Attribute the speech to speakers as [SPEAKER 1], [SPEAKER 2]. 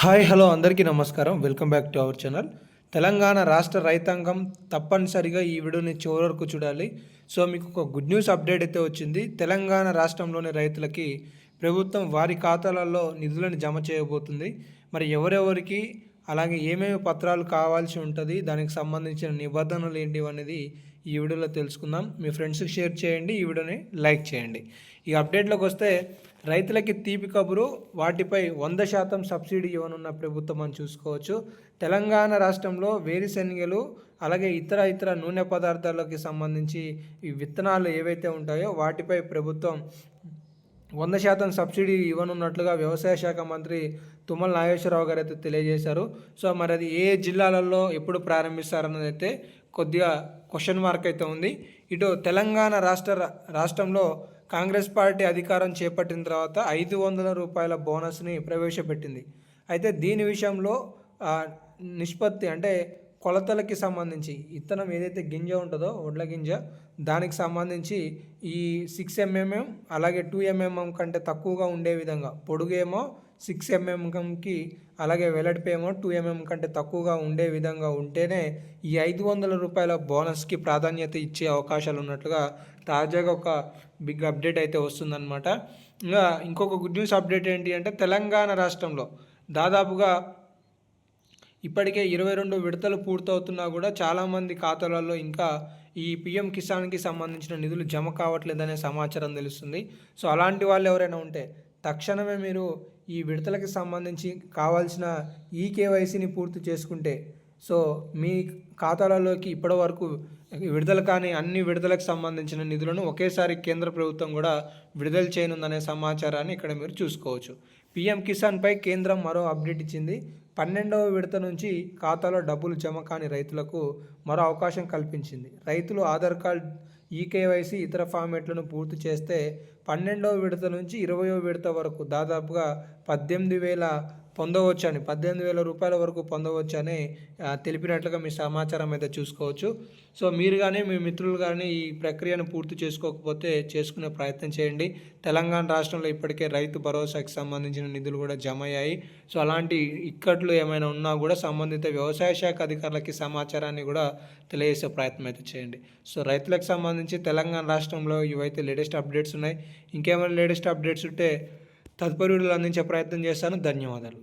[SPEAKER 1] Hi hello అందరికీ నమస్కారం. Welcome back to our channel. Telangana రాష్ట్ర రైతాంగం తప్పనిసరిగా ఈ వీడియోని చివరి వరకు చూడాలి. సో మీకు ఒక గుడ్ న్యూస్ అప్డేట్ అయితే వచ్చింది. తెలంగాణ రాష్ట్రంలోని రైతులకి ప్రభుత్వం వారి ఖాతాలలో నిధులను జమ చేయబోతుంది. మరి ఎవరెవరికి అలాగే ఏమేమి పత్రాలు కావాల్సి ఉంటుంది దానికి సంబంధించిన నిబంధనలు ఏంటి అనేది ఈ వీడియోలో తెలుసుకుందాం. మీ ఫ్రెండ్స్కి షేర్ చేయండి ఈ వీడియోని లైక్ చేయండి. ఈ అప్డేట్లోకి వస్తే రైతులకి తీపి కబురు వాటిపై వంద శాతం సబ్సిడీ ఇవ్వనున్న ప్రభుత్వం అని చూసుకోవచ్చు. తెలంగాణ రాష్ట్రంలో వేరుశెనగలు అలాగే ఇతర ఇతర నూనె పదార్థాలకి సంబంధించి ఈ విత్తనాలు ఏవైతే ఉంటాయో వాటిపై ప్రభుత్వం వంద శాతం సబ్సిడీ ఇవ్వనున్నట్లుగా వ్యవసాయ శాఖ మంత్రి తుమ్మల నాగేశ్వరరావు గారు అయితే తెలియజేశారు. సో మరి అది ఏ జిల్లాలలో ఎప్పుడు ప్రారంభిస్తారన్నది అయితే కొద్దిగా క్వశ్చన్ మార్క్ అయితే ఉంది. ఇటు తెలంగాణ రాష్ట్ర రాష్ట్రంలో కాంగ్రెస్ పార్టీ అధికారం చేపట్టిన తర్వాత ఐదు వందల రూపాయల బోనస్ని ప్రవేశపెట్టింది. అయితే దీని విషయంలో నిష్పత్తి అంటే కొలతలకి సంబంధించి ఇత్తనం ఏదైతే గింజ ఉంటుందో వడ్ల గింజ దానికి సంబంధించి ఈ సిక్స్ ఎంఎంఎం అలాగే టూ ఎంఎంఎం కంటే తక్కువగా ఉండే విధంగా పొడుగేమో సిక్స్ ఎంఎంకి అలాగే వెల్లడిపేమో టూ ఎంఎం కంటే తక్కువగా ఉండే విధంగా ఉంటేనే ఈ ఐదు వందల రూపాయల బోనస్కి ప్రాధాన్యత ఇచ్చే అవకాశాలు ఉన్నట్లుగా తాజాగా ఒక బిగ్ అప్డేట్ అయితే వస్తుందన్నమాట. ఇంకా ఇంకొక గుడ్ న్యూస్ అప్డేట్ ఏంటి అంటే తెలంగాణ రాష్ట్రంలో దాదాపుగా ఇప్పటికే ఇరవై రెండు విడతలు పూర్తవుతున్నా కూడా చాలామంది ఖాతాలలో ఇంకా ఈ పిఎం కిసాన్కి సంబంధించిన నిధులు జమ కావట్లేదనే సమాచారం తెలుస్తుంది. సో అలాంటి వాళ్ళు ఎవరైనా ఉంటే తక్షణమే మీరు ఈ విడతలకు సంబంధించి కావాల్సిన ఈ కేవైసీని పూర్తి చేసుకుంటే సో మీ ఖాతాలలోకి ఇప్పటి వరకు విడుదల కాని అన్ని విడుదలకు సంబంధించిన నిధులను ఒకేసారి కేంద్ర ప్రభుత్వం కూడా విడుదల చేయనుందనే సమాచారాన్ని ఇక్కడ మీరు చూసుకోవచ్చు. పీఎం కిసాన్పై కేంద్రం మరో అప్డేట్ ఇచ్చింది. పన్నెండవ విడత నుంచి ఖాతాలో డబ్బులు జమ కాని రైతులకు మరో అవకాశం కల్పించింది. రైతులు ఆధార్ కార్డ్ ఈకేవైసీ ఇతర ఫార్మేట్లను పూర్తి చేస్తే పన్నెండవ విడత నుంచి ఇరవయో విడత వరకు దాదాపుగా పద్దెనిమిది వేల పొందవచ్చని పద్దెనిమిది వేల రూపాయల వరకు పొందవచ్చని తెలిపినట్లుగా మీ సమాచారం అయితే చూసుకోవచ్చు. సో మీరు కానీ మీ మిత్రులు కానీ ఈ ప్రక్రియను పూర్తి చేసుకోకపోతే చేసుకునే ప్రయత్నం చేయండి. తెలంగాణ రాష్ట్రంలో ఇప్పటికే రైతు భరోసాకి సంబంధించిన నిధులు కూడా జమ అయ్యాయి సో అలాంటి ఇక్కట్లు ఏమైనా ఉన్నా కూడా సంబంధిత వ్యవసాయ శాఖ అధికారులకి సమాచారాన్ని కూడా తెలియజేసే ప్రయత్నం అయితే చేయండి. సో రైతులకు సంబంధించి తెలంగాణ రాష్ట్రంలో ఇవైతే లేటెస్ట్ అప్డేట్స్ ఉన్నాయి. ఇంకేమైనా లేటెస్ట్ అప్డేట్స్ ఉంటే తదుపరి వీడియోలు అందించే ప్రయత్నం చేస్తాను ధన్యవాదాలు.